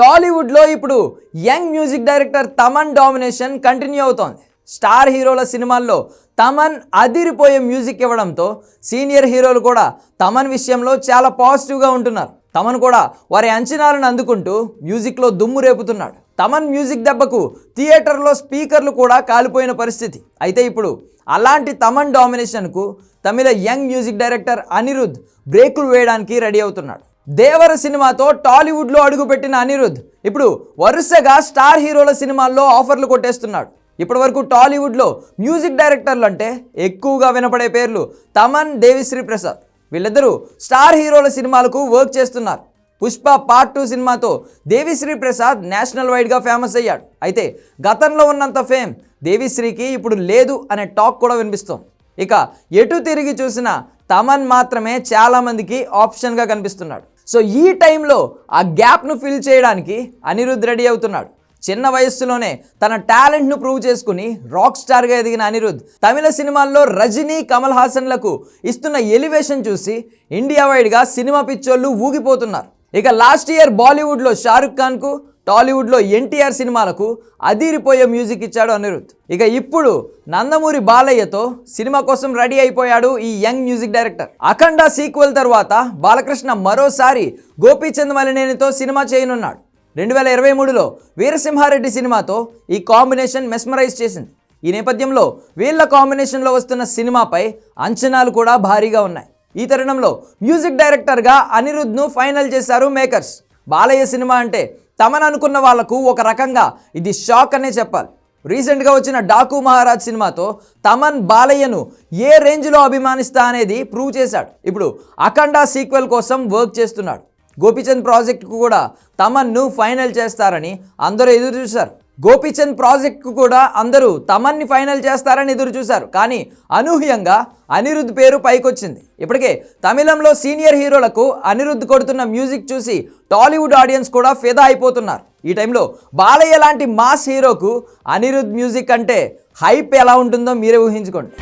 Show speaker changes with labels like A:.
A: టాలీవుడ్లో ఇప్పుడు young music director Thaman domination continue అవుతోంది. స్టార్ హీరోల సినిమాల్లో తమన్ అదిరిపోయే మ్యూజిక్ ఇవ్వడంతో సీనియర్ హీరోలు కూడా తమన్ విషయంలో చాలా పాజిటివ్గా ఉంటున్నారు. తమన్ కూడా వారి అంచనాలను అందుకుంటూ మ్యూజిక్లో దుమ్ము రేపుతున్నాడు. తమన్ మ్యూజిక్ దెబ్బకు థియేటర్లో స్పీకర్లు కూడా కాలిపోయిన పరిస్థితి. అయితే ఇప్పుడు అలాంటి Thaman డామినేషన్కు Tamil young music director Anirudh బ్రేకులు వేయడానికి రెడీ అవుతున్నాడు. దేవర సినిమాతో టాలీవుడ్లో అడుగుపెట్టిన అనిరుద్. ఇప్పుడు వరుసగా స్టార్ హీరోల సినిమాల్లో ఆఫర్లు కొట్టేస్తున్నాడు. ఇప్పటివరకు టాలీవుడ్లో మ్యూజిక్ డైరెక్టర్లు అంటే ఎక్కువగా వినపడే పేర్లు తమన్ దేవిశ్రీ ప్రసాద్ వీళ్ళిద్దరూ స్టార్ హీరోల సినిమాలకు వర్క్ చేస్తున్నారు. పుష్ప పార్ట్ టూ సినిమాతో దేవిశ్రీ ప్రసాద్ నేషనల్ వైడ్గా ఫేమస్ అయ్యాడు. అయితే గతంలో ఉన్నంత ఫేమ్ దేవిశ్రీకి ఇప్పుడు లేదు అనే టాక్ కూడా వినిపిస్తోంది. ఇక ఎటు తిరిగి చూసినా తమన్ మాత్రమే చాలామందికి ఆప్షన్గా కనిపిస్తున్నాడు. సో ఈ టైంలో ఆ గ్యాప్ను ఫిల్ చేయడానికి అనిరుద్ రెడీ అవుతున్నాడు. చిన్న వయస్సులోనే తన టాలెంట్ను ప్రూవ్ చేసుకుని రాక్ స్టార్గా ఎదిగిన అనిరుద్ తమిళ సినిమాల్లో రజనీ కమల్ హాసన్లకు ఇస్తున్న ఎలివేషన్ చూసి ఇండియా వైడ్గా సినిమా పిచ్చోళ్ళు ఊగిపోతున్నారు. ఇక లాస్ట్ ఇయర్ బాలీవుడ్లో షారుఖ్ ఖాన్కు టాలీవుడ్లో ఎన్టీఆర్ సినిమాలకు అదిరిపోయే మ్యూజిక్ ఇచ్చాడు అనిరుద్ధ్. ఇక ఇప్పుడు నందమూరి బాలయ్యతో సినిమా కోసం రెడీ అయిపోయాడు ఈ young music director. Akhanda sequel తర్వాత బాలకృష్ణ మరోసారి గోపీచంద్ మలినేనితో సినిమా చేయనున్నాడు. రెండు వేల ఇరవై మూడులో వీరసింహారెడ్డి సినిమాతో ఈ కాంబినేషన్ మెస్మరైజ్ చేసింది. ఈ నేపథ్యంలో వీళ్ళ కాంబినేషన్లో వస్తున్న సినిమాపై అంచనాలు కూడా భారీగా ఉన్నాయి. ఈ తరుణంలో మ్యూజిక్ డైరెక్టర్గా అనిరుద్ధ్ను ఫైనల్ చేశారు మేకర్స్. బాలయ్య సినిమా అంటే తమను అనుకున్న వాళ్ళకు ఒక రకంగా ఇది షాక్ అనే చెప్పాలి. రీసెంట్గా వచ్చిన డాకు మహారాజ్ సినిమాతో తమన్ బాలయ్యను ఏ రేంజ్లో అభిమానిస్తా అనేది ప్రూవ్ చేశాడు. ఇప్పుడు అఖండ సీక్వెల్ కోసం వర్క్ చేస్తున్నాడు. గోపీచంద్ ప్రాజెక్టుకు కూడా తమన్ను ఫైనల్ చేస్తారని అందరూ ఎదురు చూశారు. గోపీచంద్ ప్రాజెక్టుకు కూడా అందరూ తమన్ని ఫైనల్ చేస్తారని ఎదురు చూశారు. కానీ అనూహ్యంగా అనిరుద్ధ్ పేరు పైకొచ్చింది. ఇప్పటికే తమిళంలో సీనియర్ హీరోలకు అనిరుద్ధ్ కొడుతున్న మ్యూజిక్ చూసి టాలీవుడ్ ఆడియన్స్ కూడా ఫిదా అయిపోతున్నారు. ఈ టైంలో బాలయ్య లాంటి మాస్ హీరోకు అనిరుద్ధ్ మ్యూజిక్ అంటే హైప్ ఎలా ఉంటుందో మీరే ఊహించుకోండి.